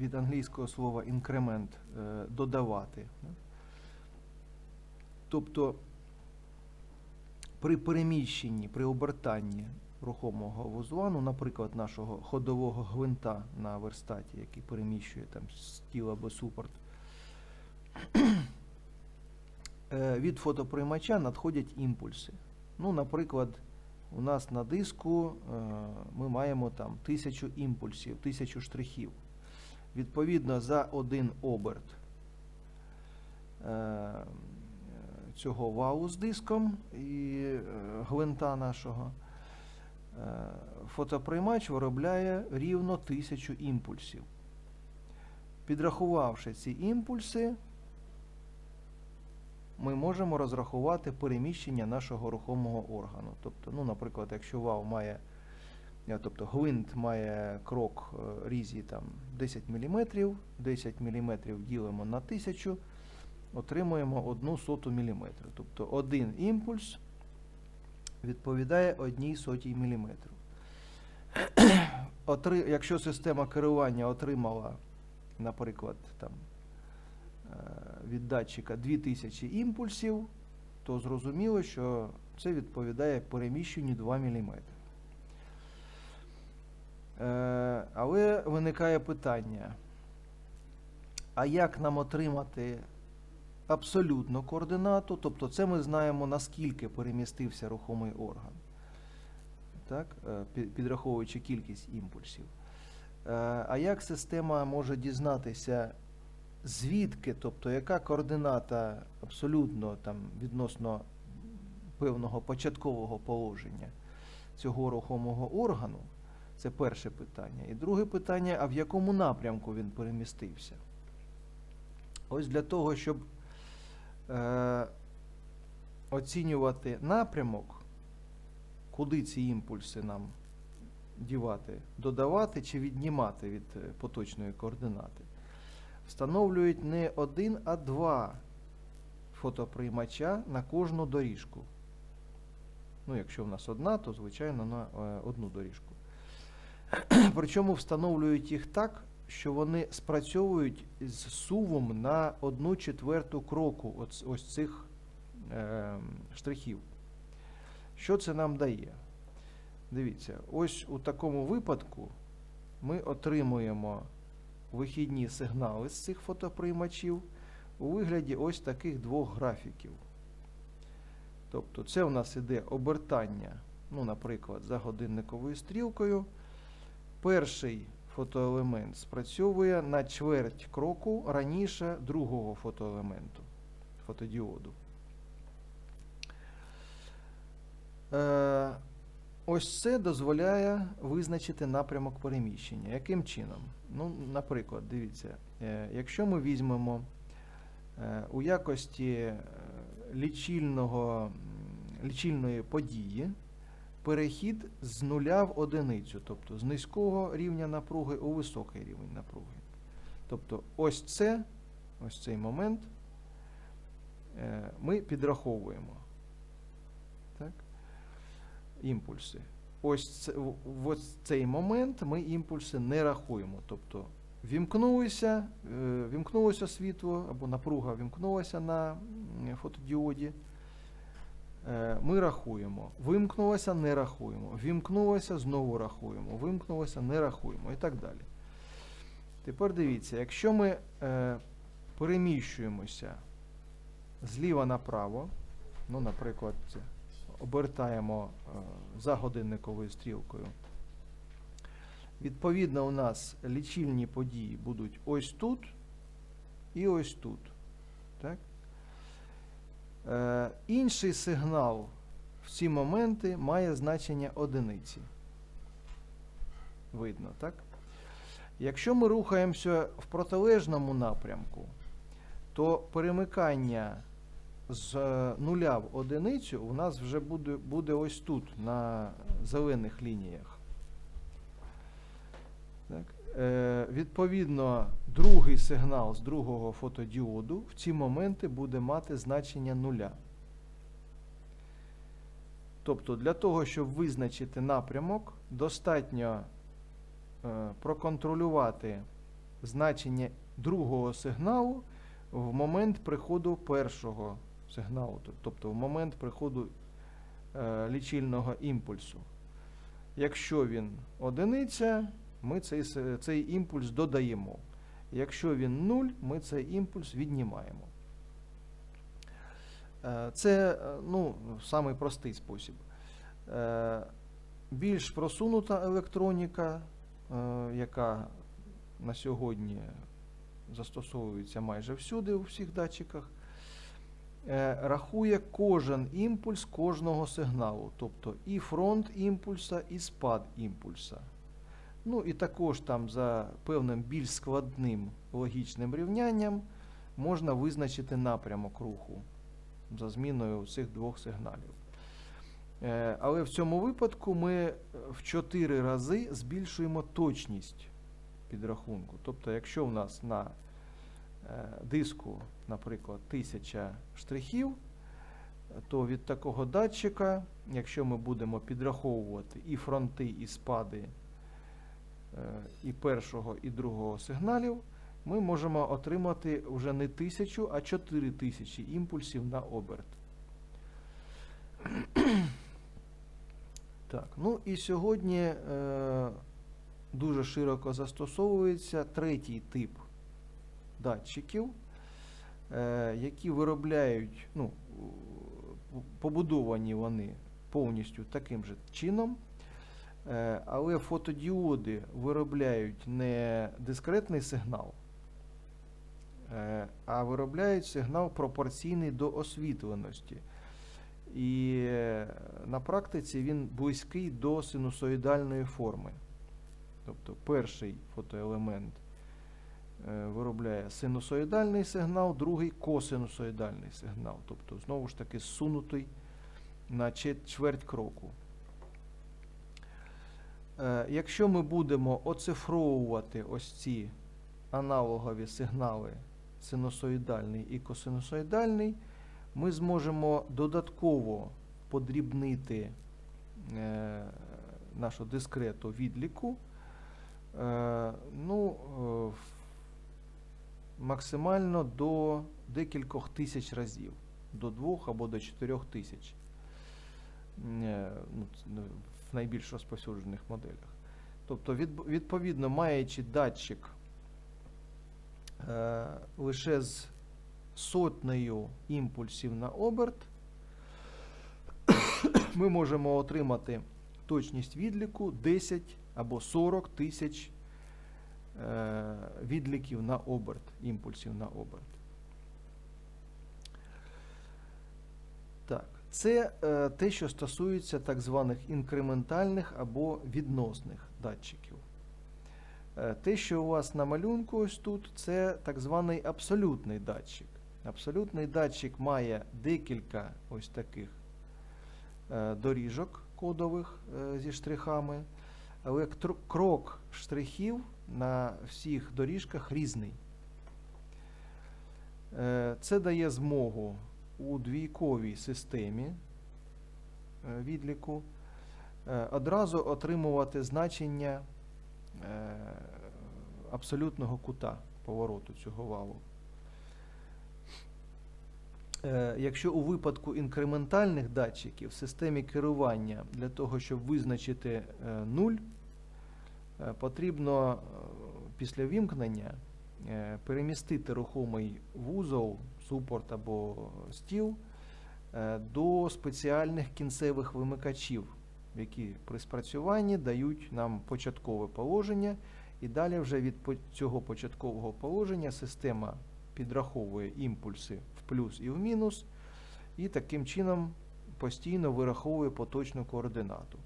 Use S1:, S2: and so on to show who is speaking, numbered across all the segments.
S1: від англійського слова інкремент е, додавати. Тобто при переміщенні, при обертанні рухомого вузла, ну, наприклад, нашого ходового гвинта на верстаті, який переміщує там стіл або супорт, е, від фотоприймача надходять імпульси. Ну, наприклад, у нас на диску е, ми маємо там тисячу імпульсів, тисячу штрихів. Відповідно, за один оберт е, цього валу з диском і е, гвинта нашого, е, фотоприймач виробляє рівно тисячу імпульсів. Підрахувавши ці імпульси, ми можемо розрахувати переміщення нашого рухомого органу. Тобто, ну, наприклад, якщо вал має, тобто гвинт має крок е, різі там 10 мм, 10 мм ділимо на 1000, отримуємо 1 соту міліметру. Тобто один імпульс відповідає 1 сотій міліметру. Якщо система керування отримала, наприклад, там, е, від датчика 2000 імпульсів, то зрозуміло, що це відповідає переміщенню 2 мм. Е, Але виникає питання, а як нам отримати абсолютну координату? Тобто це ми знаємо, наскільки перемістився рухомий орган, так? е, підраховуючи кількість імпульсів. Е, А як система може дізнатися, звідки, тобто яка координата абсолютно там, відносно певного початкового положення цього рухомого органу? Це перше питання. І друге питання, а в якому напрямку він перемістився? Ось для того, щоб е, оцінювати напрямок, куди ці імпульси нам дівати, додавати чи віднімати від е, поточної координати, встановлюють не один, а два фотоприймача на кожну доріжку. Ну, якщо в нас одна, то звичайно на е, одну доріжку. Причому встановлюють їх так, що вони спрацьовують з сувом на одну четверту кроку ось, ось цих е, штрихів. Що це нам дає? Дивіться, ось у такому випадку ми отримуємо вихідні сигнали з цих фотоприймачів у вигляді ось таких двох графіків. Тобто це у нас іде обертання, ну, наприклад, за годинниковою стрілкою. Перший фотоелемент спрацьовує на чверть кроку раніше другого фотоелементу, фотодіоду. Е, ось це дозволяє визначити напрямок переміщення. Яким чином? Ну, наприклад, дивіться, е, якщо ми візьмемо е, у якості лічильного, лічильної події перехід з нуля в одиницю, тобто з низького рівня напруги у високий рівень напруги. Тобто ось це, ось цей момент е, ми підраховуємо. Так? Імпульси. Ось це, в- ось цей момент ми імпульси не рахуємо. Тобто вімкнулося, е, вімкнулося світло або напруга вімкнулася на фотодіоді. Е, Ми рахуємо. Вимкнулося, не рахуємо. Вімкнулося, знову рахуємо. Вимкнулося, не рахуємо і так далі. Тепер дивіться, якщо ми е, переміщуємося зліва направо, ну, наприклад, обертаємо е, за годинниковою стрілкою. Відповідно, у нас лічильні події будуть ось тут і ось тут. Так? Е, інший сигнал в ці моменти має значення одиниці. Видно, так? Якщо ми рухаємося в протилежному напрямку, то перемикання з е, нуля в одиницю у нас вже буде, буде ось тут, на зелених лініях. Так. Е, відповідно, другий сигнал з другого фотодіоду в ці моменти буде мати значення нуля. Тобто для того, щоб визначити напрямок, достатньо е, проконтролювати значення другого сигналу в момент приходу першого сигналу, тобто в момент приходу е, лічильного імпульсу. Якщо він одиниця, ми цей, цей імпульс додаємо. Якщо він 0, ми цей імпульс віднімаємо. Е, Це е, ну, самий простий спосіб. Е, Більш просунута електроніка, яка на сьогодні застосовується майже всюди у всіх датчиках, рахує кожен імпульс кожного сигналу, тобто і фронт імпульса, і спад імпульса. Ну і також там за певним більш складним логічним рівнянням можна визначити напрямок руху за зміною цих двох сигналів. Е, Але в цьому випадку ми е, в 4 рази збільшуємо точність підрахунку. Тобто, якщо в нас на е, диску, наприклад, 1000 штрихів, то від такого датчика, якщо ми будемо підраховувати і фронти, і спади і першого, і другого сигналів, ми можемо отримати вже не 1000, а 4000 імпульсів на оберт. Так, ну і сьогодні е, дуже широко застосовується третій тип датчиків, е, які виробляють, ну, побудовані вони повністю таким же чином, е, але фотодіоди виробляють не дискретний сигнал, е, а виробляють сигнал пропорційний до освітленості. І е, на практиці він близький до синусоїдальної форми. Тобто перший фотоелемент е, виробляє синусоїдальний сигнал, другий косинусоїдальний сигнал. Тобто, знову ж таки, сунутий на чверть кроку. Е, Якщо ми будемо оцифровувати ось ці аналогові сигнали синусоїдальний і косинусоїдальний, ми зможемо додатково подрібнити е, нашу дискрету відліку е, ну, максимально до декількох тисяч разів, до двох або до чотирьох тисяч в найбільш розповсюджених моделях. Тобто, відповідно, маючи датчик е, лише з сотнею імпульсів на оберт, ми можемо отримати точність відліку 10 або 40 тисяч е, відліків на оберт, імпульсів на оберт. Так, це е, те, що стосується так званих інкрементальних або відносних датчиків. Е, Те, що у вас на малюнку ось тут, це так званий абсолютний датчик. Абсолютний датчик має декілька ось таких е, доріжок кодових зі штрихами, але крок штрихів на всіх доріжках різний. Це дає змогу у двійковій системі е, відліку е, одразу отримувати значення е, абсолютного кута повороту цього валу. Якщо у випадку інкрементальних датчиків в системі керування для того, щоб визначити е, нуль, е, потрібно після вімкнення перемістити рухомий вузол, супорт або стіл е, до спеціальних кінцевих вимикачів, які при спрацюванні дають нам початкове положення, і далі вже від цього початкового положення система підраховує імпульси в плюс і в мінус, і таким чином постійно вираховує поточну координату.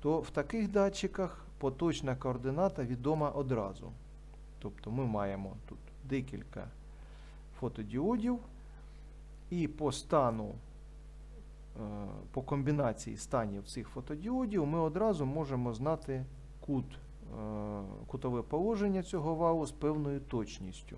S1: То в таких датчиках поточна координата відома одразу. Тобто ми маємо тут декілька фотодіодів, і по стану, е, по комбінації станів цих фотодіодів ми одразу можемо знати кут, е, кутове положення цього валу з певною точністю.